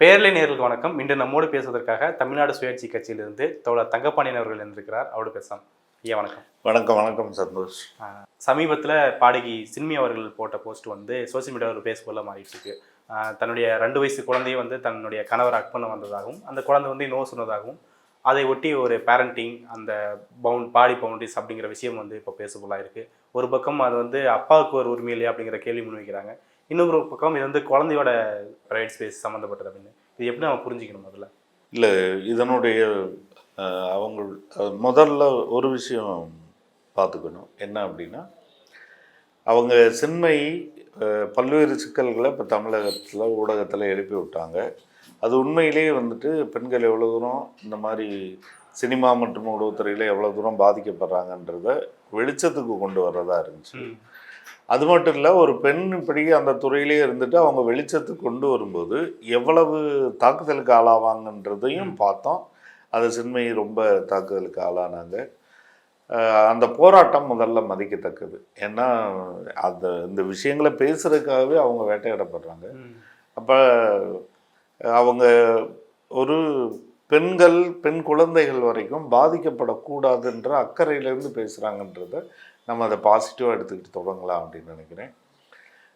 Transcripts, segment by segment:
பேரலை நேர்களுக்கு வணக்கம். இன்று நம்மோடு பேசுவதற்காக தமிழ்நாடு சுயேட்சை கட்சியிலிருந்து தோழர் தங்கப்பாண்டியன் அவர்கள் இருந்திருக்கிறார் அவரோடு பேசலாம். ஐயா வணக்கம். வணக்கம் வணக்கம் சந்தோஷ். சமீபத்தில் பாடகி சின்மி அவர்கள் போட்ட போஸ்ட் வந்து சோசியல் மீடியாவில் ஒரு பேஸ்புக்கில் மாறிட்டு இருக்கு தன்னுடைய ரெண்டு வயசு குழந்தையை வந்து தன்னுடைய கணவர் அக் பண்ண வந்ததாகவும் அந்த குழந்தை வந்து நோ சொன்னதாகவும் அதை ஒட்டி ஒரு பேரண்டிங் அந்த பவுண்ட் பாடி பவுண்டரிஸ் அப்படிங்கிற விஷயம் வந்து இப்போ பேசப்பொருளாக இருக்குது ஒரு பக்கம் அது வந்து அப்பாவுக்கு ஒரு உரிமை இல்லையா அப்படிங்கிற கேள்வி முன்வைக்கிறாங்க. இன்னொரு பக்கம் இது வந்து குழந்தையோட ரைட் ஸ்பேஸ் சம்மந்தப்பட்டது அப்படின்னு. இது எப்படி நம்ம புரிஞ்சுக்கணும் முதல்ல? இல்லை இதனுடைய அவங்க முதல்ல ஒரு விஷயம் பார்த்துக்கணும். என்ன அப்படின்னா அவங்க சின்மை பல்வேறு சிக்கல்களை இப்போ தமிழகத்தில் ஊடகத்தில் எழுப்பி விட்டாங்க. அது உண்மையிலேயே வந்துட்டு பெண்கள் எவ்வளோ தூரம் இந்த மாதிரி சினிமா மற்றும் உணவுத்துறையில் எவ்வளோ தூரம் பாதிக்கப்படுறாங்கன்றத வெளிச்சத்துக்கு கொண்டு வர்றதா இருந்துச்சு. அது மட்டும் இல்லை ஒரு பெண் இப்படி அந்த துறையிலே இருந்துட்டு அவங்க வெளிச்சத்துக்கு கொண்டு வரும்போது எவ்வளவு தாக்குதலுக்கு ஆளாவாங்கன்றதையும் பார்த்தோம். அது சின்மை ரொம்ப தாக்குதலுக்கு ஆளானாங்க. அந்த போராட்டம் முதல்ல மதிக்கத்தக்கது. ஏன்னா அந்த இந்த விஷயங்களை பேசுறதுக்காகவே அவங்க வேட்டையாடப்படுறாங்க. அப்போ அவங்க ஒரு பெண்கள் பெண் குழந்தைகள் வரைக்கும் பாதிக்கப்படக்கூடாதுன்ற அக்கறையிலேருந்து பேசுகிறாங்கன்றத நம்ம அதை பாசிட்டிவாக எடுத்துக்கிட்டு தொடங்கலாம் அப்படின்னு நினைக்கிறேன்.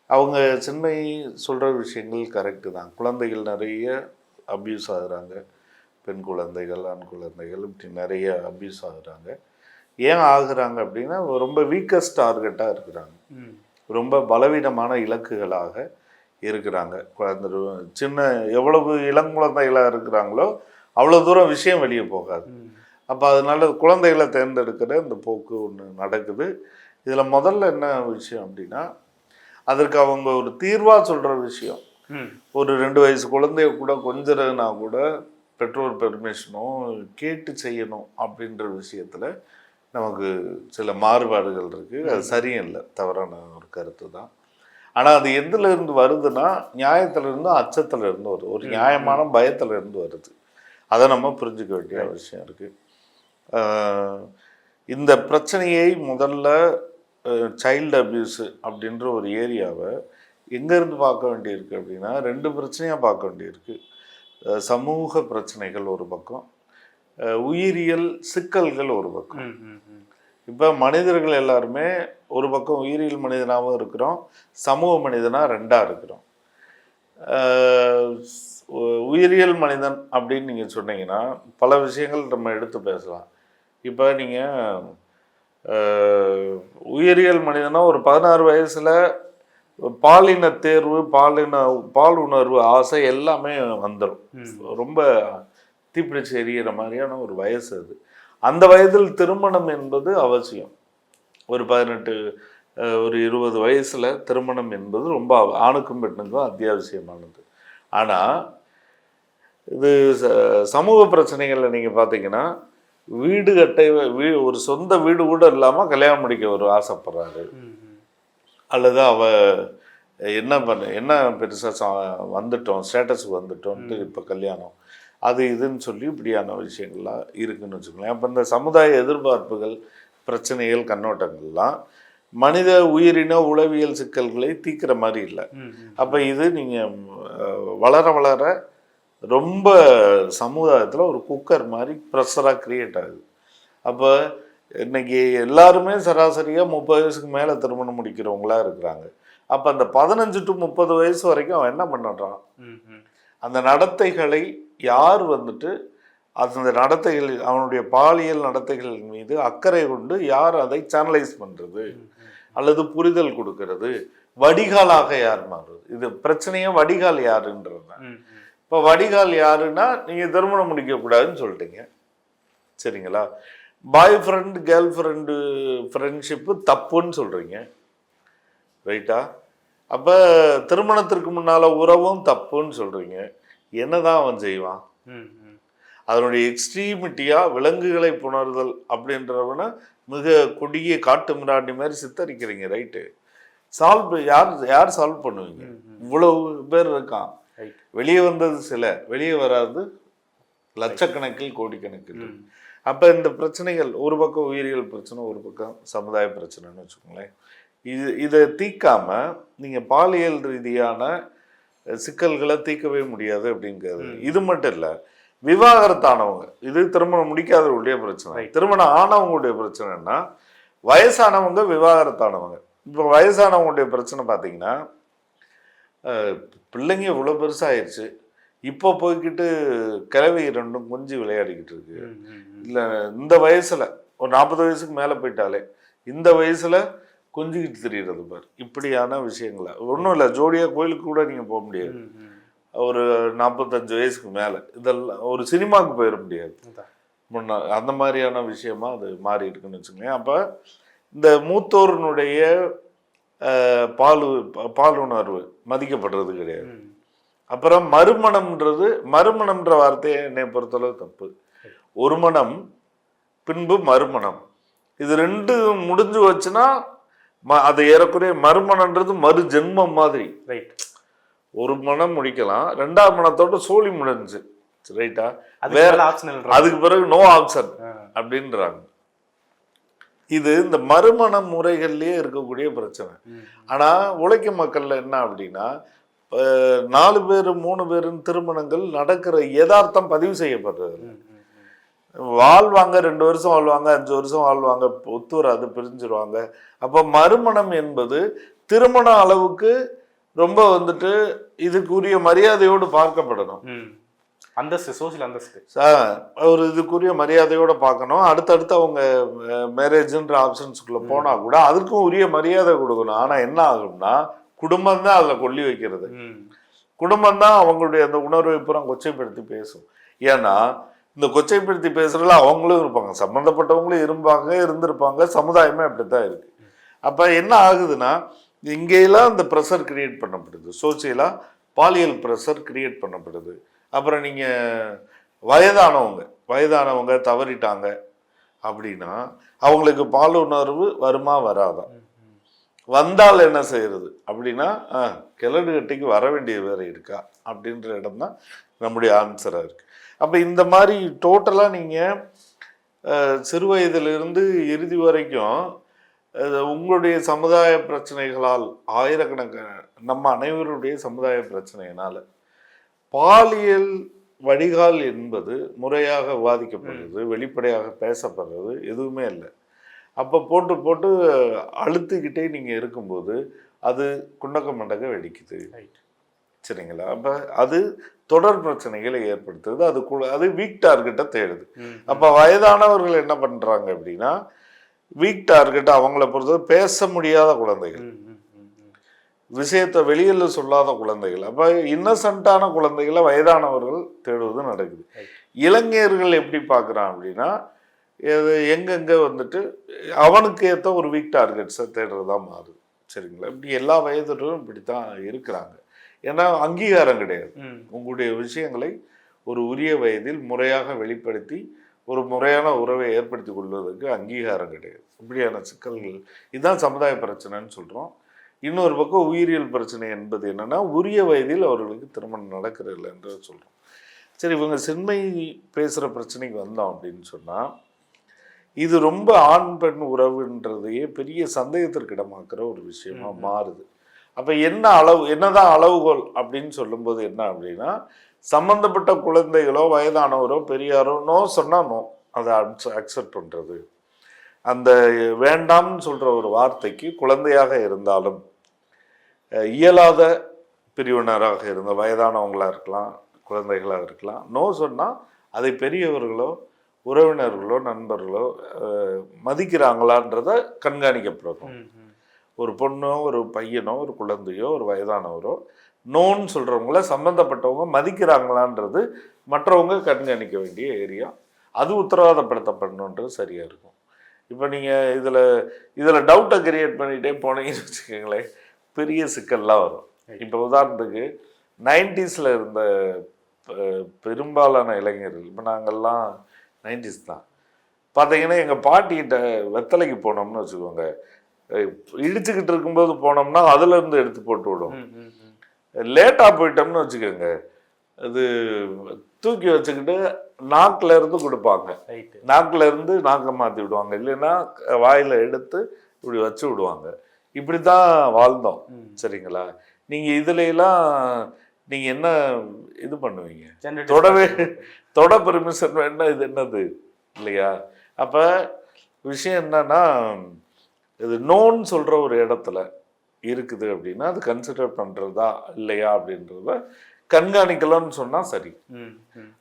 அவங்க சின்மை சொல்கிற விஷயங்கள் கரெக்டு தான். குழந்தைகள் நிறைய அப்யூஸ் ஆகுறாங்க. பெண் குழந்தைகள் ஆண் குழந்தைகள் இப்படி நிறைய அப்யூஸ் ஆகுறாங்க. ஏன் ஆகுறாங்க அப்படின்னா ரொம்ப வீக்கஸ்ட் டார்கெட்டாக இருக்கிறாங்க. ரொம்ப பலவீனமான இலக்குகளாக இருக்கிறாங்க. குழந்தை சின்ன எவ்வளவு இளங்குழந்தைகளாக இருக்கிறாங்களோ அவ்வளோ தூரம் விஷயம் வெளியே போகாது. அப்போ அதனால குழந்தைகளை தேர்ந்தெடுக்கிற இந்த போக்கு ஒன்று நடக்குது. இதில் முதல்ல என்ன விஷயம் அப்படின்னா அதற்கு அவங்க ஒரு தீர்வாக சொல்கிற விஷயம். ஒரு ரெண்டு வயசு குழந்தைய கூட கொஞ்சறதுனா கூட பெற்றோர் பெர்மிஷனோ கேட்டு செய்யணும் அப்படின்ற விஷயத்தில் நமக்கு சில மாறுபாடுகள் இருக்குது அது சரியும் இல்லை தவறான ஒரு கருத்து தான். ஆனால் அது எதுல இருந்து வருதுன்னா நியாயத்துல இருந்து அச்சத்துல இருந்து வருது. ஒரு நியாயமான பயத்துல இருந்து வருது. அதை நம்ம புரிஞ்சுக்க வேண்டிய அவசியம் இருக்குது இந்த பிரச்சனையை முதல்ல சைல்டு அபியூஸு அப்படின்ற ஒரு ஏரியாவை எங்கேருந்து பார்க்க வேண்டியிருக்கு அப்படின்னா ரெண்டு பிரச்சனையாக பார்க்க வேண்டியிருக்கு. சமூக பிரச்சனைகள் ஒரு பக்கம் உயிரியல் சிக்கல்கள் ஒரு பக்கம். இப்போ மனிதர்கள் எல்லாருமே ஒரு பக்கம் உயிரியல் மனிதனாகவும் இருக்கிறோம் சமூக மனிதனாக ரெண்டாக இருக்கிறோம். உயிரியல் மனிதன் அப்படின்னு நீங்கள் சொன்னீங்கன்னா பல விஷயங்கள் நம்ம எடுத்து பேசலாம். இப்போ நீங்கள் உயிரியல் மனிதனா ஒரு பதினாறு வயசில் பாலின தேர்வு பாலின பால் உணர்வு ஆசை எல்லாமே வந்துடும் ரொம்ப தீப்பிடிச்சு எறிகிற மாதிரியான ஒரு வயசு அது. அந்த வயதில் திருமணம் என்பது அவசியம். ஒரு பதினெட்டு ஒரு இருபது வயசில் திருமணம் என்பது ரொம்ப ஆணுக்கும் பெண்ணுக்கும் அத்தியாவசியமானது. ஆனால் இது ச- சமூக பிரச்சனைகளில் நீங்கள் பார்த்தீங்கன்னா வீடு கட்ட வீ ஒரு சொந்த வீடு கூட இல்லாமல் கல்யாணம் முடிக்க ஒரு ஆசைப்படுறாரு. அல்லது அவ என்ன பண்ண என்ன பெருசாக வந்துட்டோம் ஸ்டேட்டஸுக்கு வந்துட்டோன்ட்டு இப்போ கல்யாணம். அது இதுன்னு சொல்லி இப்படியான விஷயங்கள்லாம் இருக்குன்னு வச்சுக்கோங்களேன். அப்போ இந்த சமுதாய எதிர்பார்ப்புகள் பிரச்சனைகள் கண்ணோட்டங்கள்லாம் மனித உயிரின உளவியல் சிக்கல்களை தீர்க்கிற மாதிரி இல்லை. அப்போ இது நீங்கள் வளர வளர ரொம்ப சமுதாயத்தில் ஒரு குக்கர் மாதிரி ப்ரெஷராக க்ரியேட் ஆகுது. அப்போ இன்னைக்கு எல்லாருமே சராசரியாக முப்பது வயசுக்கு மேலே திருமணம் முடிக்கிறவங்களா இருக்கிறாங்க. அப்போ அந்த பதினஞ்சு டு முப்பது வயசு வரைக்கும் அவன் என்ன பண்ணுறான் அந்த நடத்தைகளை யார் வந்துட்டு அந்த நடத்தைகள் அவனுடைய பாலியல் நடத்தைகள் மீது அக்கறை கொண்டு யார் அதை சேனலைஸ் பண்ணுறது அல்லது புரிதல் கொடுக்கறது? வடிகாலாக யார் மாறுறது இது பிரச்சனையே வடிகால் யாருன்றது இப்போ வடிகால் யாருன்னா நீங்கள் திருமணம் முடிக்கக்கூடாதுன்னு சொல்லிட்டீங்க. சரிங்களா? Boy friend girl friend friendship தப்புன்னு சொல்கிறீங்க ரைட்டா அப்போ திருமணத்திற்கு முன்னால் உறவும் தப்புன்னு சொல்கிறீங்க என்னதான் அவன் செய்வான்? அதனுடைய எக்ஸ்ட்ரீமிட்டியாக விலங்குகளை புணர்தல் அப்படின்றவன மிக கொடிய காட்டு மிராண்டி மாதிரி சித்தரிக்கிறீங்க ரைட்டு சால்வ் யார் யார் சால்வ் பண்ணுவீங்க? இவ்வளவு பேர் இருக்கான். வெளியே வந்தது சில. வெளியே வராது லட்சக்கணக்கில் கோடிக்கணக்கில். அப்போ இந்த பிரச்சனைகள் ஒரு பக்கம் உயிரியல் பிரச்சனை ஒரு பக்கம் சமுதாய பிரச்சனைன்னு வச்சுக்கோங்களேன். இது இதை தீக்காம நீங்கள் பாலியல் ரீதியான சிக்கல்களை தீர்க்கவே முடியாது அப்படிங்கிறது. இது மட்டும் இல்லை விவாகரத்தானவங்க. இது திருமணம் முடிக்காதவங்களுடைய பிரச்சனை. திருமணம் ஆனவங்களுடைய பிரச்சனைன்னா வயசானவங்க விவாகரத்தானவங்க. இப்போ வயசானவங்களுடைய பிரச்சனை பார்த்தீங்கன்னா பிள்ளைங்க இவ்வளோ பெருசாயிருச்சு. இப்போ போய்கிட்டு கிழவி ரெண்டும் கொஞ்சி விளையாடிக்கிட்டு இருக்கு. இல்லை இந்த வயசுல ஒரு நாற்பது வயசுக்கு மேலே போயிட்டாலே இந்த வயசுல கொஞ்சிக்கிட்டு தெரியுறது பாரு. இப்படியான விஷயங்கள? ஒன்றும் இல்லை ஜோடியாக கோயிலுக்கு கூட நீங்கள் போக முடியாது. ஒரு நாற்பத்தஞ்சு வயசுக்கு மேலே. இதெல்லாம் ஒரு சினிமாவுக்கு போயிட முடியாது. முன்னா அந்த மாதிரியான விஷயமா அது மாறி இருக்குன்னு வச்சுக்கோங்க அப்போ இந்த மூத்தோர்னுடைய பால் பாலுணர்வு மதிக்கப்படுறது கிடையாது. அப்புறம் மறுமணம்ன்றது மறுமணம்ன்ற வார்த்தையை என்னை பொறுத்தளவு தப்பு. ஒரு மனம் பின்பு மறுமணம். இது ரெண்டு முடிஞ்சு வச்சுன்னா ம- அது ஏறக்குறைய மறுமணம்ன்றது மறு ஜென்மம் மாதிரி. ரைட் ஒரு மனம் முடிக்கலாம். ரெண்டாவது மனத்தோட சோழி முடிஞ்சு ரைட்டா வேற மேல ஆப்ஷனல் அதுக்கு பிறகு நோ ஆப்ஷன் அப்படின்றாங்க. இது இந்த மறுமண முறைகள்லயே இருக்கக்கூடிய பிரச்சனை. ஆனா உழைக்கும் மக்கள்ல என்ன அப்படின்னா நாலு பேர் மூணு பேருன்னு திருமணங்கள் நடக்கிற யதார்த்தம் பதிவு செய்யப்படுறது. வாழ்வாங்க ரெண்டு வருஷம் வாழ்வாங்க அஞ்சு வருஷம் வாழ்வாங்க ஒத்து வராது பிரிஞ்சிருவாங்க. அப்ப மறுமணம் என்பது திருமண அளவுக்கு ரொம்ப வந்துட்டு இதுக்குரிய மரியாதையோடு பார்க்கப்படணும். அந்தஸ்து சோசியல் அந்தஸ்து. சா- ஒரு இதுக்குரிய மரியாதையோட பார்க்கணும். அடுத்தடுத்து அவங்க மேரேஜ்ன்ற ஆப்ஷன்ஸ்குள்ள போனா கூட அதுக்கும் உரிய மரியாதை கொடுக்கணும். ஆனா என்ன ஆகும்னா குடும்பம் தான் அதுல கொல்லி வைக்கிறது. குடும்பம் தான் அவங்களுடைய அந்த உணர்வை பூரா கொச்சைப்படுத்தி பேசும். ஏன்னா இந்த கொச்சைப்படுத்தி பேசுறதுல அவங்களும் இருப்பாங்க. சம்மந்தப்பட்டவங்களும் இருப்பாங்க இருந்திருப்பாங்க. சமுதாயமே அப்படித்தான் இருக்கு. அப்ப என்ன ஆகுதுன்னா இங்கெல்லாம் இந்த ப்ரெஷர் கிரியேட் பண்ணப்படுது. சோசியலா பாலியல் ப்ரெஷர் கிரியேட் பண்ணப்படுது. அப்புறம் நீங்கள் வயதானவங்க வயதானவங்க தவறிட்டாங்க அப்படின்னா அவங்களுக்கு பாலுணர்வு வருமா வராதா? வந்தால் என்ன செய்யறது? அப்படின்னா கிழடு கட்டிக்கு வர வேண்டிய வேறு இருக்கா? அப்படின்ற இடம் தான் நம்முடைய ஆன்சராக இருக்குது அப்போ இந்த மாதிரி டோட்டலாக நீங்கள் சிறு வயதிலிருந்து இறுதி வரைக்கும் உங்களுடைய சமுதாய பிரச்சனைகளால் ஆயிரக்கணக்கான நம்ம அனைவருடைய சமுதாய பிரச்சனையினால் பாலியல் வடிகால் என்பது முறையாக விவாதிக்கப்படுறது வெளிப்படையாக பேசப்படுறது எதுவுமே இல்லை அப்போ போட்டு போட்டு அழுத்துக்கிட்டே நீங்கள் இருக்கும்போது அது குண்டக்க மண்டக்க வெடிக்குது. சரிங்களா அப்போ அது தொடர் பிரச்சனைகளை ஏற்படுத்துது அது கு- அது வீக் டார்கெட்டை தேடுது. அப்போ வயதானவர்கள் என்ன பண்ணுறாங்க அப்படின்னா வீக் டார்கெட் அவங்கள பொறுத்தவரை பேச முடியாத குழந்தைகள். விஷயத்தை வெளியில் சொல்லாத குழந்தைகள். அப்போ இன்னசென்ட்டான குழந்தைகளை வயதானவர்கள் தேடுவது நடக்குது. இளைஞர்கள் எப்படி பார்க்குறான் அப்படின்னா எங்கெங்கே வந்துட்டு அவனுக்கு ஏற்ற ஒரு வீக் டார்கெட்ஸை தேடுறதா மாறுது. சரிங்களா? இப்படி எல்லா வயதிலும் இப்படி தான் இருக்கிறாங்க. ஏன்னா அங்கீகாரம் கிடையாது. உங்களுடைய விஷயங்களை ஒரு உரிய வயதில் முறையாக வெளிப்படுத்தி ஒரு முறையான உறவை ஏற்படுத்தி கொள்வதற்கு அங்கீகாரம் கிடையாது. இப்படியான சிக்கல்கள் இதுதான் சமுதாய பிரச்சனைன்னு சொல்கிறோம் இன்னொரு பக்கம் உயிரியல் பிரச்சனை என்பது என்னன்னா உரிய வயதில் அவர்களுக்கு திருமணம் நடக்கிறதில்ல என்று சொல்கிறோம் சரி இவங்க சின்மை பேசுகிற பிரச்சனைக்கு வந்தோம் அப்படின்னு சொன்னால் இது ரொம்ப ஆண் பெண் உறவுன்றதையே பெரிய சந்தேகத்திற்கு இடமாக்குற ஒரு விஷயமா மாறுது. அப்போ என்ன அளவு என்னதான் அளவுகோல் அப்படின்னு சொல்லும்போது என்ன அப்படின்னா சம்பந்தப்பட்ட குழந்தைகளோ வயதானவரோ பெரியாரோ நோ சொன்னா நோ அதை அக்செப்ட் பண்ணுறது அந்த வேண்டாம்னு சொல்கிற ஒரு வார்த்தைக்கு குழந்தையாக இருந்தாலும் இயலாத பிரிவினராக இருந்த வயதானவங்களாக இருக்கலாம் குழந்தைகளாக இருக்கலாம். நோ சொன்னால் அதை பெரியவர்களோ உறவினர்களோ நண்பர்களோ மதிக்கிறாங்களான்றத கண்காணிக்கப்படணும் ம், ம். ஒரு பொண்ணோ ஒரு பையனோ ஒரு குழந்தையோ ஒரு வயதானவரோ நோன்னு சொல்கிறவங்கள சம்மந்தப்பட்டவங்க மதிக்கிறாங்களான்றது மற்றவங்க கண்காணிக்க வேண்டிய ஏரியா. அது உத்தரவாதப்படுத்தப்படணுன்றது சரியாக இருக்கும். இப்போ நீங்கள் இதில் இதில் டவுட்டை கிரியேட் பண்ணிகிட்டே போனீங்கன்னு வச்சுக்கோங்களேன். பெரிய சிக்கல்லாம் வரும். இப்போ உதாரணத்துக்கு நைன்டிஸில் இருந்த பெரும்பாலான இளைஞர்கள் இப்போ நாங்கள்லாம் நைன்டிஸ் தான். பார்த்தீங்கன்னா எங்கள் பாட்டிகிட்ட வெத்தலைக்கு போனோம்னு வச்சுக்கோங்க. இடிச்சுக்கிட்டு இருக்கும்போது போனோம்னா அதுலேருந்து எடுத்து போட்டு விடும். லேட்டாக போயிட்டோம்னு வச்சுக்கோங்க. அது தூக்கி வச்சுக்கிட்டு நாக்குல இருந்து கொடுப்பாங்க. நாக்குல இருந்து நாக்கை மாற்றி விடுவாங்க. இல்லைன்னா வாயில எடுத்து இப்படி வச்சு விடுவாங்க. இப்படி தான் வாழ்ந்தோம். சரிங்களா? நீங்கள் இதுல எல்லாம் நீங்கள் என்ன இது பண்ணுவீங்க? தொடவே தொட பெர்மிஷன் வேணா இது என்னது? இல்லையா? அப்போ விஷயம் என்னன்னா இது நோன்னு சொல்கிற ஒரு இடத்துல இருக்குது அப்படின்னா அது கன்சிடர் பண்ணுறதா இல்லையா அப்படின்றத கண்காணிக்கலாம்னு சொன்னால் சரி.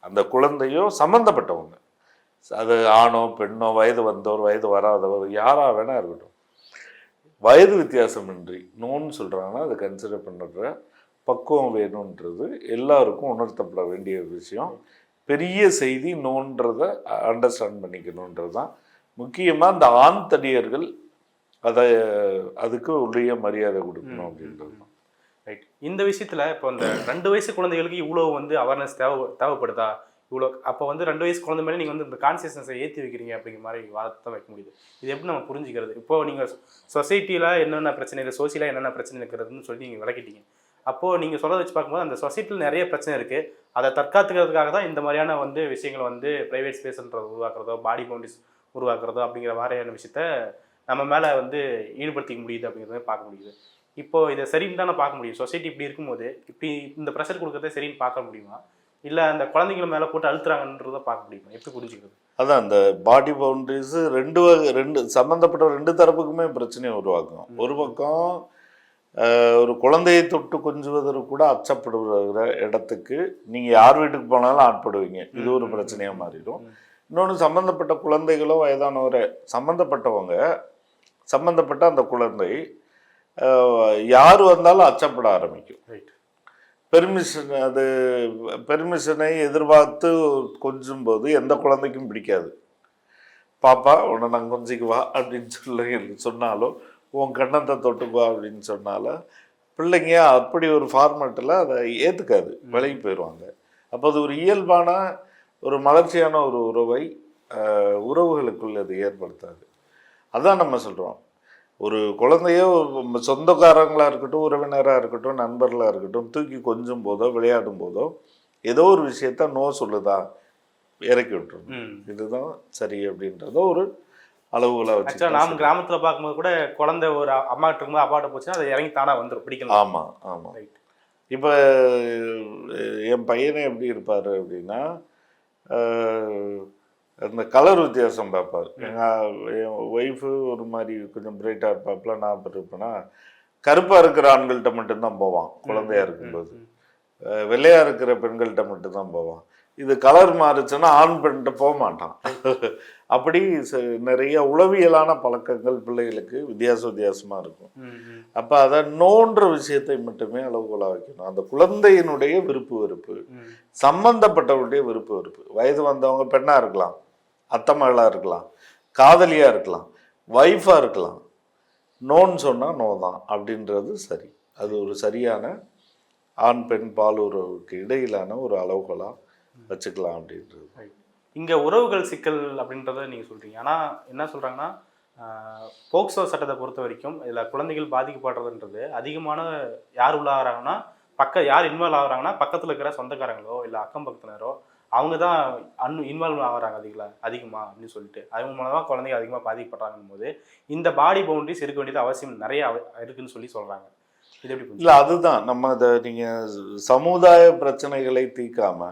அந்த குழந்தையோ சம்மந்தப்பட்டவங்க அது ஆணோ பெண்ணோ வயது வந்தோர் வயது வராதவர் யாராக வேணா இருக்கட்டும். வயது வித்தியாசமின்றி நோன்னு சொல்கிறாங்கன்னா அதை கன்சிடர் பண்ணுற பக்குவம் வேணுன்றது எல்லாருக்கும் உணர்த்தப்பட வேண்டிய விஷயம். பெரிய செய்தி நோன்றதை அண்டர்ஸ்டாண்ட் பண்ணிக்கணுன்றது தான். முக்கியமாக இந்த ஆண் தடியர்கள் அதை அதுக்கு உரிய மரியாதை கொடுக்கணும் அப்படின்றது தான். ரைட் இந்த விஷயத்துல இப்போ இந்த ரெண்டு வயசு குழந்தைகளுக்கு இவ்வளோ வந்து அவேர்னஸ் தேவை தேவைப்படுதா? இவ்வளோ அப்போ வந்து ரெண்டு வயசு குழந்தை மேலே நீங்கள் வந்து இந்த கான்சியஸ்னஸை ஏற்றி வைக்கிறீங்க அப்படிங்கிற மாதிரி வார்த்தை வைக்க முடியுது. இது எப்படி நம்ம புரிஞ்சுக்கிறது? இப்போ நீங்கள் சொசைட்டியில் என்னென்ன பிரச்சனை இல்லை சோசியலாக என்னென்ன பிரச்சனை இருக்கிறதுன்னு சொல்லி நீங்கள் விளக்கிட்டீங்க. அப்போது நீங்கள் சொல்ல வச்சு பார்க்கும்போது அந்த சொசைட்டியில் நிறைய பிரச்சனை இருக்குது அதை தற்காத்துக்கிறதுக்காக தான் இந்த மாதிரியான வந்து விஷயங்களை வந்து ப்ரைவேட் ஸ்பேஸ்ன்றது உருவாக்குறதோ பாடி பவுண்டரிஸ் உருவாக்குறதோ அப்படிங்கிற மாதிரியான விஷயத்த நம்ம மேலே வந்து ஈடுபடுத்திக்க முடியுது அப்படிங்கிறத பார்க்க முடியுது. இப்போ இதை சரின்னு தானே பார்க்க முடியும். சொசைட்டி இப்படி இருக்கும்போது இப்படி இந்த ப்ரெஷர் கொடுக்குறத சரின்னு பார்க்க முடியுமா? இல்லை அந்த குழந்தைங்க மேலே போட்டு அழுத்துறாங்கன்றதை பார்க்க முடியுமா? எப்படி புரிஞ்சுக்கிறது? அதான் அந்த பாடி பவுண்டரிஸ் ரெண்டு வகை ரெண்டு சம்மந்தப்பட்ட ரெண்டு தரப்புக்குமே பிரச்சனையை உருவாக்கும். ஒரு பக்கம் ஒரு குழந்தையை தொட்டு கொஞ்சுவதற்கு கூட அச்சப்படுகிற இடத்துக்கு நீங்கள் யார் வீட்டுக்கு போனாலும் ஆட்படுவீங்க. இது ஒரு பிரச்சனையாக மாறிடும். இன்னொன்று சம்மந்தப்பட்ட குழந்தைகளோ வயதானவரை சம்மந்தப்பட்டவங்க சம்மந்தப்பட்ட அந்த குழந்தை யார் வந்தாலும் அச்சப்பட ஆரம்பிக்கும். ரைட் பெர்மிஷன் அது பெர்மிஷனை எதிர்பார்த்து கொஞ்சும் போது எந்த குழந்தைக்கும் பிடிக்காது. பாப்பா உன்னை நான் கொஞ்சிக்குவா அப்படின்னு சொல்லி சொன்னாலும் உன் கண்ணத்தை தொட்டுக்குவா அப்படின்னு சொன்னாலும் பிள்ளைங்க அப்படி ஒரு ஃபார்மேட்டில் அதை ஏற்றுக்காது விலகி போயிடுவாங்க அப்போ அது ஒரு இயல்பான ஒரு மலர்ச்சியான ஒரு உறவை உறவுகளுக்குள்ள அது ஏற்படுத்தாது. அதான் நம்ம சொல்கிறோம் ஒரு குழந்தையோ சொந்தக்காரங்களாக இருக்கட்டும் உறவினராக இருக்கட்டும் நண்பர்களாக இருக்கட்டும் தூக்கி கொஞ்சும் போதோ விளையாடும் போதோ ஏதோ ஒரு விஷயத்த நோ சொல்லுதா? இறக்கி விட்டுரும் இதுதான் சரி அப்படின்றத ஒரு அளவுகளை ஆக்சுவலாக வச்சு நாம் கிராமத்தில் பார்க்கும்போது கூட குழந்தை ஒரு அம்மா இருக்கும்போது அப்பாட்ட போச்சுன்னா அது இறங்கி தானாக வந்துடும் பிடிக்கலாம் ஆமாம் ஆமாம் ரைட் இப்போ என் பையனே எப்படி இருப்பார் அப்படின்னா அந்த கலர் வித்தியாசம் பார்ப்பார். என் ஒய்ஃபு ஒரு மாதிரி கொஞ்சம் பிரைட்டாக இருப்பாப்புல நான் அப்படி இருப்பேன்னா கருப்பாக இருக்கிற ஆண்கள்கிட்ட மட்டும்தான் போவான். குழந்தையா இருக்கும்போது. அஹ், வெள்ளையா இருக்கிற பெண்கள்கிட்ட மட்டும்தான் போவான். இது கலர் மாறுச்சுன்னா ஆண் பெண்கிட்ட போக மாட்டான். அப்படி நிறைய உளவியலான பழக்கங்கள் பிள்ளைகளுக்கு வித்தியாச வித்தியாசமாக இருக்கும். அப்போ அதை நோன்ற விஷயத்தை மட்டுமே அளவுகோலாக வைக்கணும். அந்த குழந்தையினுடைய விருப்பு வெறுப்பு சம்பந்தப்பட்டவருடைய விருப்பு வெறுப்பு. வயது வந்தவங்க பெண்ணாக இருக்கலாம். அத்தமகளாக இருக்கலாம் காதலியாக இருக்கலாம் ஒய்ஃபாக இருக்கலாம். நோன்னு சொன்னால் நோ தான் அப்படின்றது சரி. அது ஒரு சரியான ஆண் பெண் பால் உறவுக்கு இடையிலான ஒரு அளவுகளாக வச்சுக்கலாம் அப்படின்றது. இங்கே உறவுகள் சிக்கல் அப்படின்றத நீங்கள் சொல்கிறீங்க ஆனால் என்ன சொல்கிறாங்கன்னா போக்சோ சட்டத்தை பொறுத்த வரைக்கும் இதில் குழந்தைகள் பாதிக்கப்படுறதுன்றது அதிகமான யார் உள்ள ஆகிறாங்கன்னா பக்க யார் இன்வால்வ் ஆகுறாங்கன்னா பக்கத்தில் இருக்கிற சொந்தக்காரங்களோ இல்லை அக்கம் பக்கத்தினரோ அவங்க தான் அன் இன்வால்வ் ஆகுறாங்க அதிகல அதிகமாக அப்படின்னு சொல்லிட்டு. அவங்க மூலமாக குழந்தைங்க அதிகமாக பாதிக்கப்படுறாங்கன்னு போது இந்த பாடி பவுண்டரிஸ் இருக்க வேண்டியது அவசியம் நிறைய இருக்குன்னு சொல்லி சொல்கிறாங்க இது எப்படி? இல்லை அதுதான். நம்ம இதை நீங்கள் சமுதாய பிரச்சனைகளை தீர்க்காம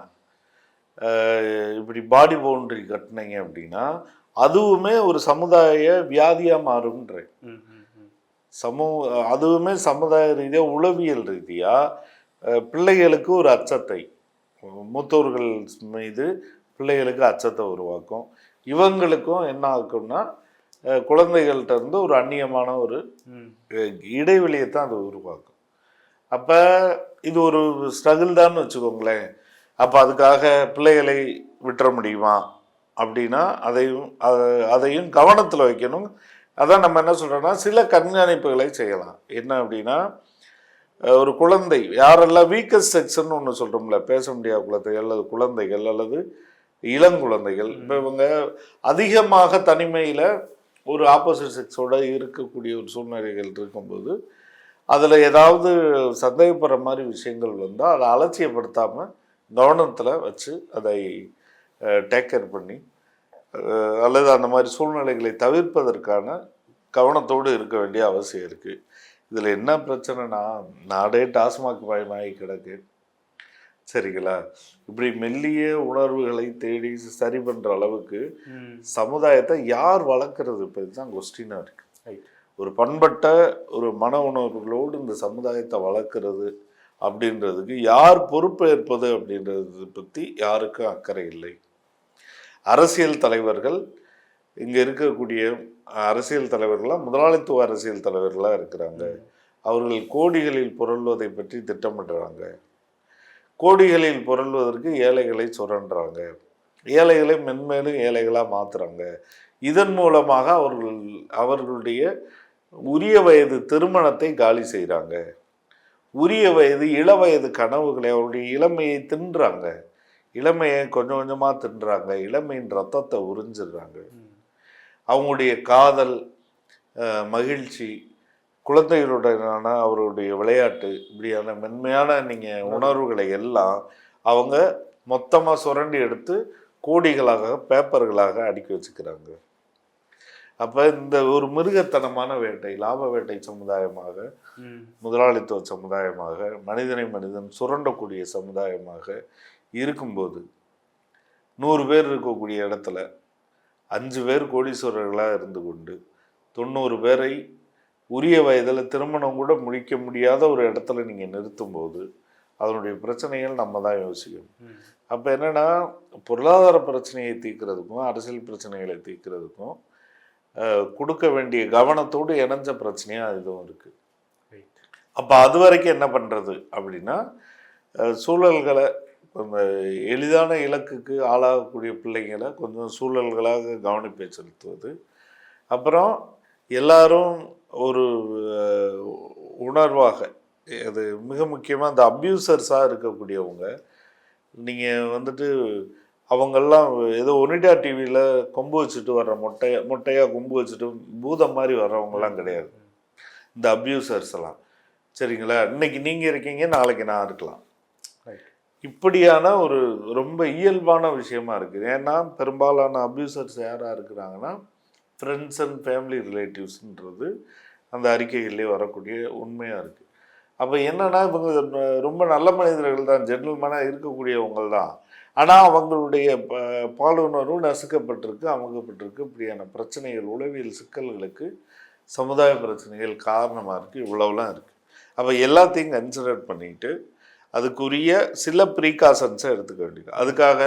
இப்படி பாடி பவுண்டரி கட்டினீங்க அப்படின்னா அதுவுமே ஒரு சமுதாய வியாதியாக மாறும்ன்றேன் ம் ம் ம். சமூ அதுவுமே சமுதாய ரீதியாக உளவியல் ரீதியாக பிள்ளைகளுக்கு ஒரு அச்சத்தை மூத்தோர்கள் மீது பிள்ளைகளுக்கு அச்சத்தை உருவாக்கும். இவங்களுக்கும் என்ன ஆகும்னா குழந்தைகள்கிட்ட இருந்து ஒரு அந்நியமான ஒரு இடைவெளியை தான் அது உருவாக்கும். அப்போ இது ஒரு ஸ்ட்ரகிள் தான் வச்சுக்கோங்களேன். அப்போ அதுக்காக பிள்ளைகளை விட்டுற முடியுமா? அப்படின்னா அதையும் அத- அதையும் கவனத்தில் வைக்கணும். அதான் நம்ம என்ன சொல்கிறோன்னா சில கண்காணிப்புகளை செய்யலாம். என்ன அப்படின்னா ஒரு குழந்தை யாரெல்லாம் வீக்கஸ்ட் செக்ஷன் ஒன்று சொல்கிறோம்ல பேச முடியாத குழந்தைகள் அல்லது குழந்தைகள் அல்லது இளங்குழந்தைகள் இப்போ இவங்க அதிகமாக தனிமையில் ஒரு ஆப்போசிட் செக்ஸோட இருக்கக்கூடிய ஒரு சூழ்நிலைகள் இருக்கும்போது அதில் ஏதாவது சந்தேகப்படுற மாதிரி விஷயங்கள் வந்தால் அதை அலட்சியப்படுத்தாமல் கவனத்தில் வச்சு அதை டேக் கேர் பண்ணி அல்லது அந்த மாதிரி சூழ்நிலைகளை தவிர்ப்பதற்கான கவனத்தோடு இருக்க வேண்டிய அவசியம் இருக்குது இதில் என்ன பிரச்சனைனா நாடே டாஸ்மாக் பயமாகி கிடக்கு. சரிங்களா? இப்படி மெல்லிய உணர்வுகளை தேடி சரி பண்ற அளவுக்கு சமுதாயத்தை யார் வளர்க்கறது? இப்போ இதுதான் கொஸ்டினாக இருக்கு. ரைட் ஒரு பண்பட்ட ஒரு மன உணர்வுகளோடு இந்த சமுதாயத்தை வளர்க்கறது அப்படின்றதுக்கு யார் பொறுப்பேற்பது அப்படின்றது பற்றி யாருக்கும் அக்கறை இல்லை. அரசியல் தலைவர்கள் இங்கே இருக்கக்கூடிய அரசியல் தலைவர்களாக முதலாளித்துவ அரசியல் தலைவர்களாக இருக்கிறாங்க. அவர்கள் கோடிகளில் புரள்வதை பற்றி திட்டமிடுறாங்க. கோடிகளில் புரள்வதற்கு ஏழைகளை சுரண்டுறாங்க ஏழைகளை மென்மேலும் ஏழைகளாக மாற்றுறாங்க இதன் மூலமாக அவர்கள் அவர்களுடைய உரிய வயது திருமணத்தை காலி செய்கிறாங்க உரிய வயது இள வயது கனவுகளை அவருடைய இளமையை தின்றாங்க. இளமையை கொஞ்சம் கொஞ்சமாக தின்றாங்க. இளமையின் ரத்தத்தை உறிஞ்சிடுறாங்க. அவங்களுடைய காதல் மகிழ்ச்சி குழந்தைகளுடனான அவருடைய விளையாட்டு இப்படியான மென்மையான நீங்கள் உணர்வுகளை எல்லாம் அவங்க மொத்தமாக சுரண்டி எடுத்து கோடிகளாக பேப்பர்களாக அடுக்கி வச்சுக்கிறாங்க. அப்போ இந்த ஒரு மிருகத்தனமான வேட்டை லாப வேட்டை சமுதாயமாக முதலாளித்துவ சமுதாயமாக மனிதனை மனிதன் சுரண்டக்கூடிய சமுதாயமாக இருக்கும்போது நூறு பேர் இருக்கக்கூடிய இடத்துல அஞ்சு பேர் கோடீஸ்வரர்களாக இருந்து கொண்டு தொண்ணூறு பேரை உரிய வயதில் திருமணம் கூட முடிக்க முடியாத ஒரு இடத்துல நீங்கள் நிறுத்தும்போது அதனுடைய பிரச்சனைகள் நம்ம தான் யோசிக்கணும். அப்போ என்னன்னா பொருளாதார பிரச்சனையை தீர்க்கிறதுக்கும் அரசியல் பிரச்சனைகளை தீர்க்கிறதுக்கும் கொடுக்க வேண்டிய கவனத்தோடு இணைஞ்ச பிரச்சனையாக இதுவும் இருக்குது அப்போ அது வரைக்கும் என்ன பண்ணுறது அப்படின்னா சூழல்களை எளிதான இலக்குக்கு ஆளாகக்கூடிய பிள்ளைங்களை கொஞ்சம் சூழல்களாக கவனிப்பை செலுத்துவது. அப்புறம் எல்லாரும் ஒரு உணர்வாக அது மிக முக்கியமாக அந்த அப்யூசர்ஸாக இருக்கக்கூடியவங்க நீங்கள் வந்துட்டு அவங்கெல்லாம் ஏதோ ஒனிடா டிவியில் கொம்பு வச்சுட்டு வர்ற மொட்டையை மொட்டையாக கொம்பு வச்சுட்டு பூதம் மாதிரி வர்றவங்கலாம் கிடையாது. இந்த அப்யூசர்ஸ் எல்லாம் சரிங்களா? இன்னைக்கு நீங்கள் இருக்கீங்க நாளைக்கு நான் இருக்கலாம். இப்படியான ஒரு ரொம்ப இயல்பான விஷயமா இருக்குது. ஏன்னா பெரும்பாலான அப்யூசர்ஸ் யாராக இருக்கிறாங்கன்னா ஃப்ரெண்ட்ஸ் அண்ட் ஃபேமிலி ரிலேட்டிவ்ஸ்ன்றது அந்த அறிக்கைகள்லேயே வரக்கூடிய உண்மையாக இருக்குது அப்போ என்னன்னா இவங்க ரொம்ப நல்ல மனிதர்கள் தான் ஜென்ரல்மேனாக இருக்கக்கூடியவங்க தான் ஆனால் அவங்களுடைய ப பாலுணர்வு நசுக்கப்பட்டிருக்கு அமுக்கப்பட்டிருக்கு இப்படியான பிரச்சனைகள் உளவியல் சிக்கல்களுக்கு சமுதாய பிரச்சனைகள் காரணமாக இருக்குது இவ்வளவுலாம் இருக்குது அப்போ எல்லாத்தையும் கன்சிடர் பண்ணிட்டு அதுக்குரிய சில ப்ரீகாஷன்ஸை எடுத்துக்க வேண்டியது. அதுக்காக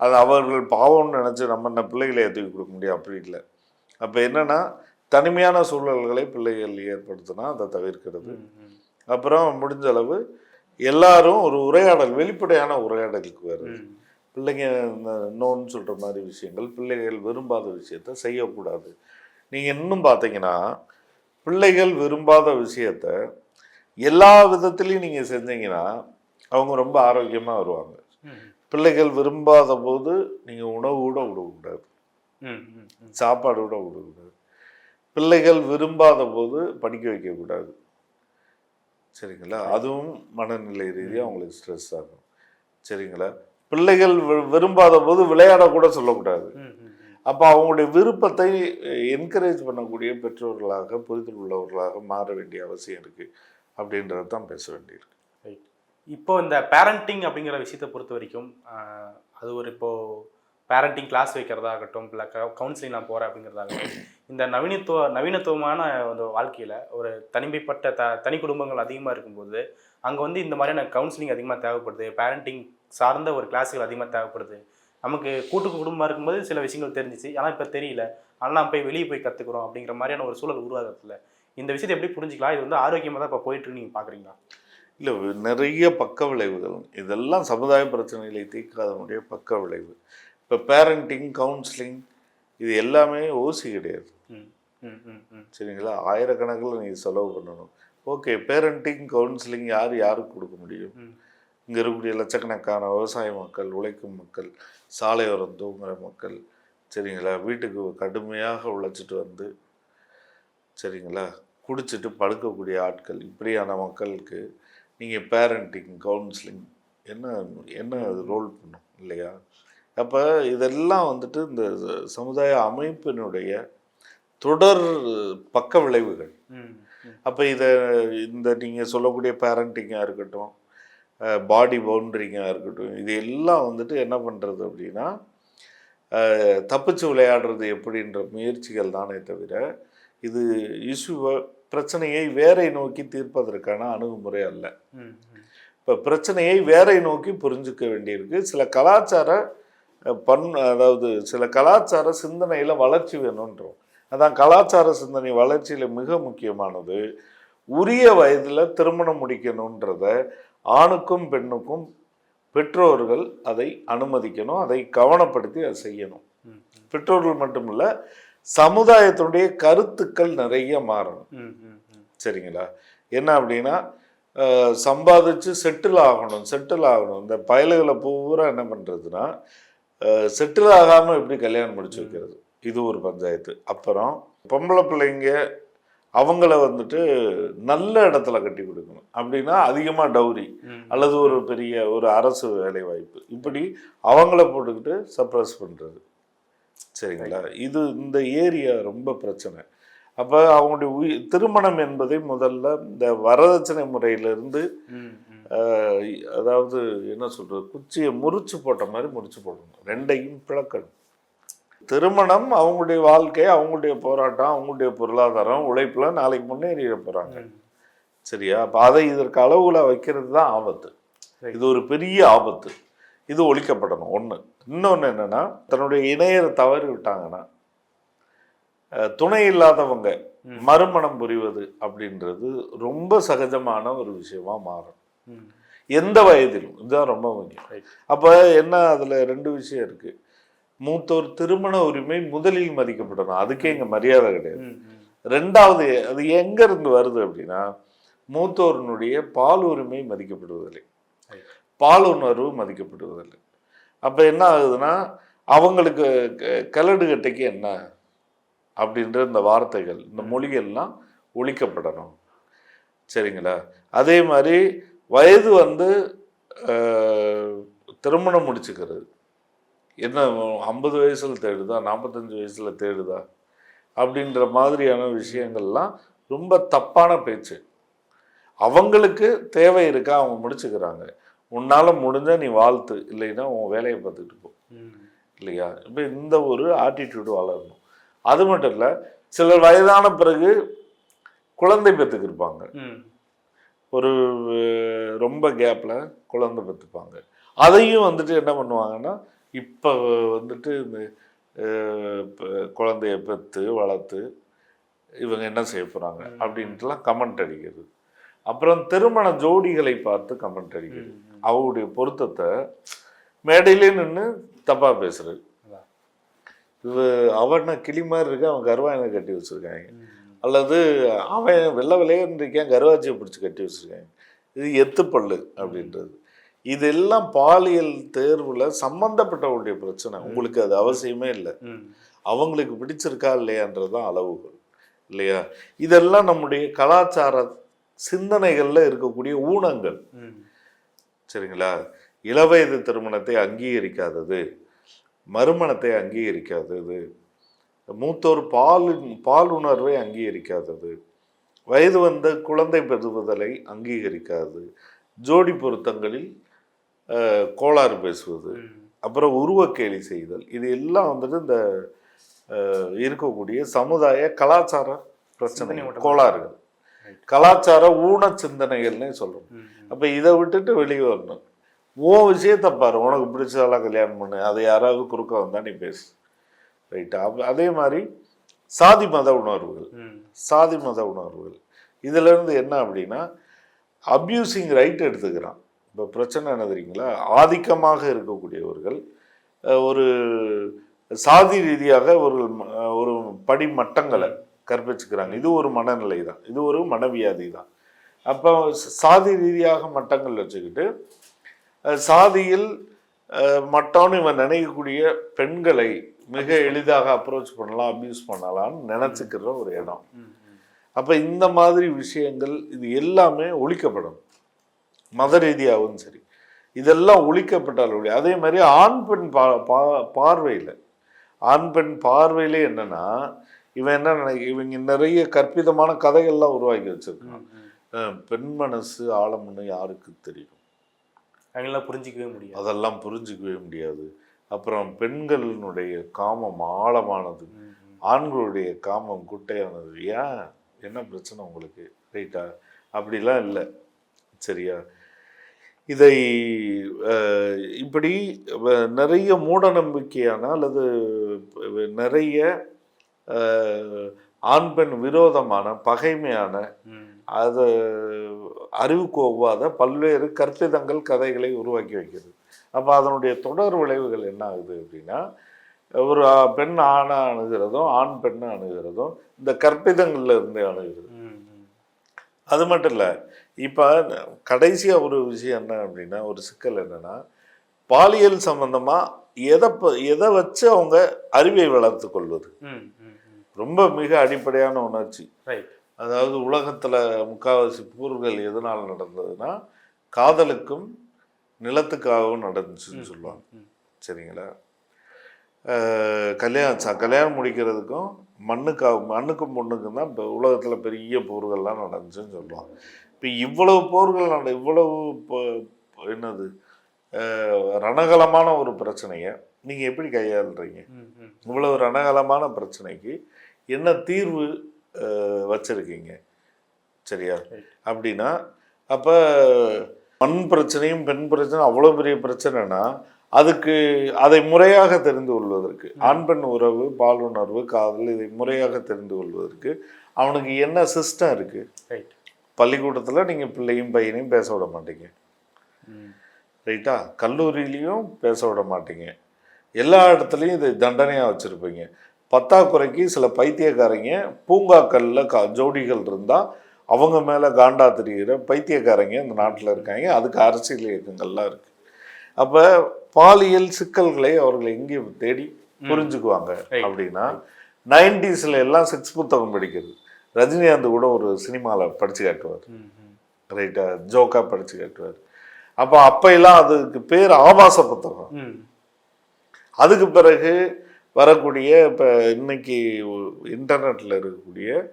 அது அவர்கள் பாவம்னு நினச்சி நம்ம என்ன பிள்ளைகளை ஏற்றி கொடுக்க முடியும்? அப்படி இல்லை. அப்போ என்னன்னா தனிமையான சூழல்களை பிள்ளைகள் ஏற்படுத்தினா அதை தவிர்க்கிறது. அப்புறம் முடிஞ்ச அளவு எல்லாரும் ஒரு உரையாடல் வெளிப்படையான உரையாடலுக்கு வருது. பிள்ளைங்க இந்த நோன்னு சொல்கிற மாதிரி விஷயங்கள் பிள்ளைகள் விரும்பாத விஷயத்த செய்யக்கூடாது. நீங்கள் இன்னும் பார்த்தீங்கன்னா பிள்ளைகள் விரும்பாத விஷயத்த எல்லா விதத்துலேயும் நீங்கள் செஞ்சீங்கன்னா அவங்க ரொம்ப ஆரோக்கியமாக வருவாங்க. பிள்ளைகள் விரும்பாத போது நீங்கள் உணவு கூட விடக்கூடாது சாப்பாடு கூட விடக்கூடாது. பிள்ளைகள் விரும்பாத போது படிக்க வைக்கக்கூடாது. சரிங்களா? அதுவும் மனநிலை ரீதியாக அவங்களுக்கு ஸ்ட்ரெஸ் ஆகும் சரிங்களா? பிள்ளைகள் விரும்பாத போது விளையாட கூட சொல்லக்கூடாது. அப்போ அவங்களுடைய விருப்பத்தை என்கரேஜ் பண்ணக்கூடிய பெற்றோர்களாக புரிதல் உள்ளவர்களாக மாற வேண்டிய அவசியம் இருக்குது அப்படின்றத தான் பேச வேண்டியிருக்கு. இப்போ இந்த பேரண்டிங் அப்படிங்கிற விஷயத்தை பொறுத்த வரைக்கும் அது ஒரு இப்போ பேரண்டிங் கிளாஸ் வைக்கிறதாகட்டும் இல்லை கவுன்சிலிங் நான் போகிறேன் அப்படிங்கிறதாகட்டும் இந்த நவீனத்துவ நவீனத்துவமான அந்த வாழ்க்கையில் ஒரு தனிமைப்பட்ட த தனி குடும்பங்கள் அதிகமாக இருக்கும்போது அங்கே வந்து இந்த மாதிரியான கவுன்சிலிங் அதிகமாக தேவைப்படுது பேரண்டிங் சார்ந்த ஒரு கிளாஸுகள் அதிகமாக தேவைப்படுது. நமக்கு கூட்டு குடும்பமாக இருக்கும்போது சில விஷயங்கள் தெரிஞ்சிச்சு ஆனால் இப்போ தெரியல. ஆனால் நம்ம போய் வெளியே போய் கற்றுக்குறோம் அப்படிங்கிற மாதிரியான ஒரு சூழல் உருவாகிறதுல. இந்த விஷயத்தை எப்படி புரிஞ்சுக்கலாம்? இது வந்து ஆரோக்கியமாக தான் இப்போ போயிட்டுருக்கு நீங்கள் பார்க்குறீங்களா இல்லை நிறைய பக்க விளைவுகள். இதெல்லாம் சமுதாய பிரச்சனைகளை தீர்க்காதனுடைய பக்க விளைவு. இப்போ பேரண்டிங் கவுன்சிலிங் இது எல்லாமே ஓசி கிடையாது. சரிங்களா? ஆயிரக்கணக்கில் நீங்கள் செலவு பண்ணணும். ஓகே பேரண்டிங் கவுன்சிலிங் யார் யாருக்கு கொடுக்க முடியும்? இங்கே இருக்கக்கூடிய லட்சக்கணக்கான விவசாய மக்கள் உழைக்கும் மக்கள் சாலையோரம் தூங்குற மக்கள் சரிங்களா? வீட்டுக்கு கடுமையாக உழைச்சிட்டு வந்து சரிங்களா? குடிச்சிட்டு படுக்கக்கூடிய ஆட்கள் இப்படியான மக்களுக்கு நீங்கள் பேரண்டிங் கவுன்சிலிங் என்ன என்ன ரோல் பண்ணும் இல்லையா? அப்போ இதெல்லாம் வந்துட்டு இந்த சமுதாய அமைப்பினுடைய தொடர் பக்க விளைவுகள். அப்போ இதை இந்த நீங்கள் சொல்லக்கூடிய பேரண்டிங்காக இருக்கட்டும் பாடி பவுண்டரிங்காக இருக்கட்டும் இது எல்லாம் வந்துட்டு என்ன பண்ணுறது அப்படின்னா தப்பிச்சு விளையாடுறது எப்படின்ற முயற்சிகள் தானே தவிர இது இஷ்யூவை பிரச்சனையை வேரை நோக்கி தீர்ப்பதற்கான அணுகுமுறை அல்ல. இப்போ பிரச்சனையை வேரை நோக்கி புரிஞ்சுக்க வேண்டியிருக்கு. சில கலாச்சார பண் அதாவது சில கலாச்சார சிந்தனையில் வளர்ச்சி வேணுன்றோம். அதான் கலாச்சார சிந்தனை வளர்ச்சியில் மிக முக்கியமானது. உரிய வயதில் திருமணம் முடிக்கணுன்றத ஆணுக்கும் பெண்ணுக்கும் பெற்றோர்கள் அதை அனுமதிக்கணும். அதை கவனப்படுத்தி அதை செய்யணும். பெற்றோர்கள் மட்டுமில்ல சமுதாயத்தினுடைய கருத்துக்கள் நிறைய மாறணும். சரிங்களா? என்ன அப்படின்னா சம்பாதிச்சு செட்டில் ஆகணும் செட்டில் ஆகணும். இந்த பயலுகளை பூரா என்ன பண்ணுறதுன்னா செட்டில் ஆகாமல் எப்படி கல்யாணம் முடிச்சு வைக்கிறது? இது ஒரு பஞ்சாயத்து. அப்புறம் பொம்பளை பிள்ளைங்க அவங்கள வந்துட்டு நல்ல இடத்துல கட்டி கொடுக்கணும். அப்படின்னா அதிகமாக டௌரி. அல்லது ஒரு பெரிய ஒரு அரசு வேலை வாய்ப்பு இப்படி அவங்கள போட்டுக்கிட்டு சப்ரஸ் பண்ணுறது சரிங்களா? இது இந்த ஏரியா ரொம்ப பிரச்சனை. அப்போ அவங்களுடைய உயி திருமணம் என்பதை முதல்ல இந்த வரதட்சணை முறையிலிருந்து அதாவது என்ன சொல்றது? குச்சியை முறிச்சு போட்ட மாதிரி முறிச்சு போடணும். ரெண்டையும் பிளக்கணும். திருமணம் அவங்களுடைய வாழ்க்கை அவங்களுடைய போராட்டம் அவங்களுடைய பொருளாதாரம் உழைப்புல நாளைக்கு முன்னேறிட போறாங்க. ம். சரியா? அப்போ அதை இதற்கு அளவுல வைக்கிறது தான் ஆபத்து. இது ஒரு பெரிய ஆபத்து. இது ஒழிக்கப்படணும். ஒன்று இன்னொன்று என்னன்னா தன்னுடைய இணையரை தவறி விட்டாங்கன்னா துணை இல்லாதவங்க. மறுமணம் புரிவது அப்படின்றது ரொம்ப சகஜமான ஒரு விஷயமா மாறும். எந்த வயதிலும் இதுதான் ரொம்ப முக்கியம். அப்போ என்ன அதில் ரெண்டு விஷயம் இருக்கு மூத்தோர் திருமண உரிமை முதலில் மதிக்கப்படணும் அதுக்கே இங்கே மரியாதை கிடையாது. ரெண்டாவது அது எங்க இருந்து வருது அப்படின்னா மூத்தோரினுடைய பால் உரிமை மதிக்கப்படுவதில்லை. பால் உணர்வு மதிக்கப்படுவதில்லை அப்போ என்ன ஆகுதுன்னா அவங்களுக்கு க- கலடு கட்டைக்கு என்ன? அப்படின்ற இந்த வார்த்தைகள் இந்த மொழிகள்லாம் ஒழிக்கப்படணும். சரிங்களா? அதே மாதிரி வயது வந்து திருமணம் முடிச்சுக்கிறது. என்ன ஐம்பது வயசுல தேடுதா? நாற்பத்தஞ்சு வயசுல தேடுதா? அப்படின்ற மாதிரியான விஷயங்கள்லாம் ரொம்ப தப்பான பேச்சு. அவங்களுக்கு தேவை இருக்கா? அவங்க முடிச்சுக்கிறாங்க. உன்னால முடிஞ்சா நீ வாழ்த்து இல்லைன்னா உன் வேலையை பார்த்துட்டு போ. இல்லையா இப்போ இந்த ஒரு ஆட்டிடியூடு வளரணும் அது மட்டும் இல்லை சிலர் வயதான பிறகு குழந்தை பெற்றுக்கிருப்பாங்க. ஒரு ரொம்ப கேப்பில் குழந்தை பெற்றுப்பாங்க அதையும் வந்துட்டு என்ன பண்ணுவாங்கன்னா இப்போ வந்துட்டு இந்த குழந்தைய பெற்று வளர்த்து இவங்க என்ன செய்ய போகிறாங்க. அப்படின்ட்டுலாம் கமெண்ட் அடிக்கிறது அப்புறம் திருமண ஜோடிகளை பார்த்து கமெண்ட் அடிக்கிறது. அவருடைய பொருத்தத்தை மேடையிலே நின்று தப்பாக பேசுறது. இவ அவன கிளி மாதிரி இருக்கு அவன் கருவாயனை கட்டி வச்சிருக்காங்க. அல்லது அவன் வெள்ளை வெள்ளையன்னு இருக்கேன் கருவாச்சியை பிடிச்சி கட்டி வச்சிருக்காங்க. இது எத்துப்பல்லு அப்படின்றது. இதெல்லாம் பாலியல் தேர்வுல சம்பந்தப்பட்டவங்களுடைய பிரச்சனை. உங்களுக்கு அது அவசியமே இல்லை. அவங்களுக்கு பிடிச்சிருக்கா இல்லையான்றது தான் அளவுகள் இல்லையா? இதெல்லாம் நம்முடைய கலாச்சார சிந்தனைகள்ல இருக்கக்கூடிய ஊனங்கள். சரிங்களா? இளவயது திருமணத்தை அங்கீகரிக்காதது. மறுமணத்தை அங்கீகரிக்காதது. மூத்தோர் பால் பால் உணர்வை அங்கீகரிக்காதது. வயது வந்த குழந்தை பெறுவதலை அங்கீகரிக்காது. ஜோடி பொருத்தங்களில் கோளாறு பேசுவது. அப்புறம் உருவக்கேலி செய்தல். இது எல்லாம் வந்துட்டு இந்த இருக்கக்கூடிய சமுதாய கலாச்சார பிரச்சனை. கோளாறுகள். கலாச்சார ஊன சிந்தனைகள்னே சொல்றோம். ம், ம். அப்போ இதை விட்டுட்டு வெளியே வரணும். உன் விஷயத்தை பாரு உனக்கு பிடிச்சதெல்லாம் கல்யாணம் பண்ணு அதை யாராவது குறுக்க வந்தா நீ பேசு. ரைட்டா அதே மாதிரி சாதி மத உணர்வுகள். சாதி மத உணர்வுகள். இதுல இருந்து என்ன அப்படின்னா அப்யூசிங் ரைட் எடுத்துக்கிறான். இப்போ பிரச்சனை என்ன தெரியுங்களா? ஆதிக்கமாக இருக்கக்கூடியவர்கள் ஒரு சாதி ரீதியாக ஒரு ஒரு படி மட்டங்களை கற்பிச்சுக்கிறாங்க. இது ஒரு மனநிலை தான் இது ஒரு மனவியாதி தான் அப்போ சாதி ரீதியாக மட்டங்கள் வச்சுக்கிட்டு சாதியில் மட்டம்னு இவன் நினைக்கக்கூடிய பெண்களை மிக எளிதாக அப்ரோச் பண்ணலாம் அப்யூஸ் பண்ணலாம்னு நினச்சிக்கிற ஒரு இடம். அப்போ இந்த மாதிரி விஷயங்கள் இது எல்லாமே ஒழிக்கப்படும். மத ரீதியாகவும் சரி. இதெல்லாம் ஒழிக்கப்பட்டால் ஒழி அதே மாதிரி ஆண் பெண் பா பா பார்வையில் ஆண் பெண் பார்வையிலே என்னன்னா இவன் என்ன நினை இவங்க நிறைய கற்பிதமான கதைகள்லாம் உருவாக்கி வச்சிருக்கான். பெண் மனசு ஆழம்னு யாருக்கு தெரியும்? அவங்களாம் புரிஞ்சிக்கவே முடியாது. அதெல்லாம் புரிஞ்சுக்கவே முடியாது. அப்புறம் பெண்களினுடைய காமம் ஆழமானது. ஆண்களுடைய காமம் குட்டையானது. ஏன்? என்ன பிரச்சனை உங்களுக்கு? ரைட்டா? அப்படிலாம் இல்லை. சரியா? இதை இப்படி நிறைய மூட நம்பிக்கையான அல்லது நிறைய ஆண் பெண் விரோதமான பகைமையான. அது அறிவுக்கு ஒவ்வாத பல்வேறு கற்பிதங்கள் கதைகளை உருவாக்கி வைக்கிறது அப்போ அதனுடைய தொடர் விளைவுகள் என்ன ஆகுது அப்படின்னா ஒரு பெண் ஆணை அணுகிறதும் ஆண் பெண்ணை அணுகிறதும் இந்த கற்பிதங்கள்ல இருந்து அணுகிறது. அது மட்டும் இல்லை இப்போ கடைசியாக ஒரு விஷயம் என்ன அப்படின்னா ஒரு சிக்கல் என்னன்னா பாலியல் சம்பந்தமாக எதை எதை வச்சு அவங்க அறிவை வளர்த்து கொள்வது. ரொம்ப மிக அடிப்படையான உணர்ச்சி. அதாவது உலகத்தில் முக்காவாசி போர்கள் எதனால் நடந்ததுன்னா காதலுக்கும் நிலத்துக்காகவும் நடந்துச்சுன்னு சொல்லுவாங்க. சரிங்களா? கல்யாணம் கல்யாணம் முடிக்கிறதுக்கும் மண்ணுக்காக மண்ணுக்கும் பொண்ணுக்கும் தான் இப்போ உலகத்தில் பெரிய போர்கள்லாம் நடந்துச்சுன்னு சொல்லுவாங்க. இப்போ இவ்வளவு போர்கள் நட இவ்வளவு ப- ப- என்னது ரணகலமான ஒரு பிரச்சனையை நீங்கள் எப்படி கையாளுறீங்க. இவ்வளவு ரணகலமான பிரச்சனைக்கு என்ன தீர்வு வச்சிருக்கீங்க? சரியா. அப்படின்னா அப்போ மண் பிரச்சனையும் பெண் பிரச்சனையும் அவ்வளோ பெரிய பிரச்சனைனா அதுக்கு அதை முறையாக தெரிந்து கொள்வதற்கு ஆண் பெண் உறவு பாலுணர்வு காதல் இதை முறையாக தெரிந்து கொள்வதற்கு அவனுக்கு என்ன சிஸ்டம் இருக்குது பள்ளிக்கூடத்தில் நீங்கள் பிள்ளையும் பையனையும் பேச விட மாட்டீங்க. ரைட்டா? கல்லூரியிலையும் பேச விட மாட்டீங்க. எல்லா இடத்துலையும் இதை தண்டனையாக வச்சுருப்பீங்க. பத்தாக்குறைக்கு சில பைத்தியக்காரங்க பூங்காக்களில் கா ஜோடிகள் இருந்தால் அவங்க மேலே காண்டா தெரிகிற பைத்தியக்காரங்க இந்த நாட்டில் இருக்காங்க. அதுக்கு அரசியல் இயக்கங்கள்லாம் இருக்குது அப்போ பாலியல் சிக்கல்களை அவர்கள் எங்கே தேடி புரிஞ்சுக்குவாங்க. அப்படின்னா நைன்டிஸில் எல்லாம் செக்ஸ் புத்தகம் படிக்கிறது. ரஜினிகாந்த் கூட ஒரு சினிமாவில் படித்து காட்டுவார். ம், ம். ரைட்டா ஜோக்காக படித்து காட்டுவார். அப்போ அப்போ எல்லாம் அதுக்கு பேர் ஆபாச புத்தகம். அதுக்கு பிறகு வரக்கூடிய இப்போ இன்னைக்கு இன்டர்நெட்டில் இருக்கக்கூடிய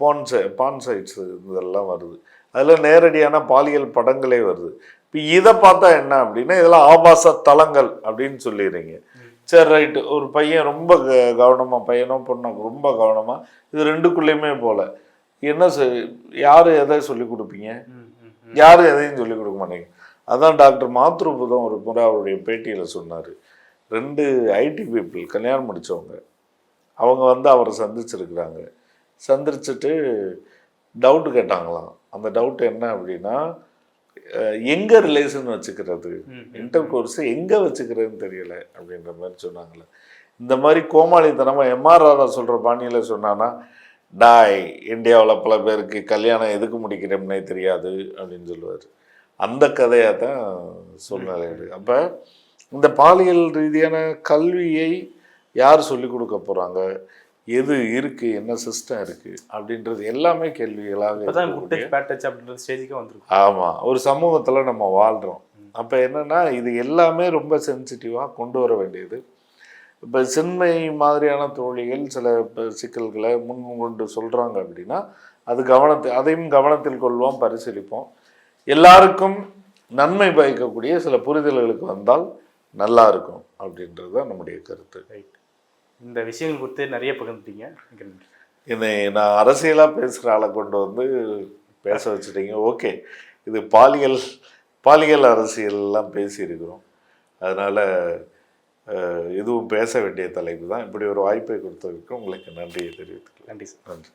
பான்சை பான் சைட்ஸ் இதெல்லாம் வருது. அதில் நேரடியான பாலியல் படங்களே வருது. இப்போ இதை பார்த்தா என்ன அப்படின்னா இதெல்லாம் ஆபாச தலங்கள் அப்படின்னு சொல்லிடுறீங்க. சரி ரைட்டு. ஒரு பையன் ரொம்ப க- கவனமா பையனோ பொண்ணோ ரொம்ப கவனமா இது ரெண்டுக்குள்ளேயுமே போல. என்ன யாரு எதை சொல்லி கொடுப்பீங்க. யாரும் எதையும் சொல்லிக் கொடுக்க மாட்டேங்க. அதான் டாக்டர் மாத்ருபுதம் ஒரு முறை அவருடைய பேட்டியில் சொன்னார். ரெண்டு ஐடி பீப்புள் கல்யாணம் முடிச்சவங்க. அவங்க வந்து அவரை சந்திச்சிருக்கிறாங்க. சந்திச்சுட்டு டவுட் கேட்டாங்களாம். அந்த டவுட் என்ன அப்படின்னா எங்க ரிலேஷன் வச்சுக்கிறது. இன்டர் கோர்ஸ் எங்க வச்சுக்கிறதுன்னு தெரியல அப்படின்ற மாதிரி சொன்னாங்களே இந்த மாதிரி கோமாளித்தனமா எம்ஆர் ராதா சொல்ற பாணியில சொன்னானா டாய் இந்தியாவில் பல பேருக்கு கல்யாணம் எதுக்கு முடிக்கிறோம்னே தெரியாது அப்படின்னு சொல்லுவார். அந்த கதையாக தான் சூழ்நிலை அப்போ இந்த பாலியல் ரீதியான கல்வியை யார் சொல்லிக் கொடுக்க போகிறாங்க எது இருக்கு? என்ன சிஸ்டம் இருக்கு? அப்படின்றது எல்லாமே கேள்விகளாக அப்படின்ற ஸ்டேஜுக்கு வந்திருக்கும். ஆமாம் ஒரு சமூகத்தில் நம்ம வாழ்கிறோம் அப்போ என்னன்னா இது எல்லாமே ரொம்ப சென்சிட்டிவாக கொண்டு வர வேண்டியது. இப்போ சின்மை மாதிரியான தோழிகள் சில இப்ப சிக்கல்களை முன் கொண்டு சொல்கிறாங்க அப்படின்னா அது கவனத்தை அதையும் கவனத்தில் கொள்வோம் பரிசீலிப்போம். எல்லாருக்கும் நன்மை பயக்கக்கூடிய சில புரிதல்களுக்கு வந்தால் நல்லா இருக்கும் அப்படின்றது தான் நம்முடைய கருத்து. ரைட் இந்த விஷயங்கள் குறித்து நிறைய பகிர்ந்துட்டீங்க. என்னை நான் அரசியலாக பேசுகிற ஆளை கொண்டு வந்து பேச வச்சுட்டீங்க. ஓகே. இது பாலியல் பாலியல் அரசியல்லாம் பேசியிருக்கிறோம். அதனால் இதுவும் பேச வேண்டிய தலைப்பு தான். இப்படி ஒரு வாய்ப்பை கொடுத்ததற்கு உங்களுக்கு நன்றியை தெரிவித்துக்கிறேன் நன்றி சார் நன்றி.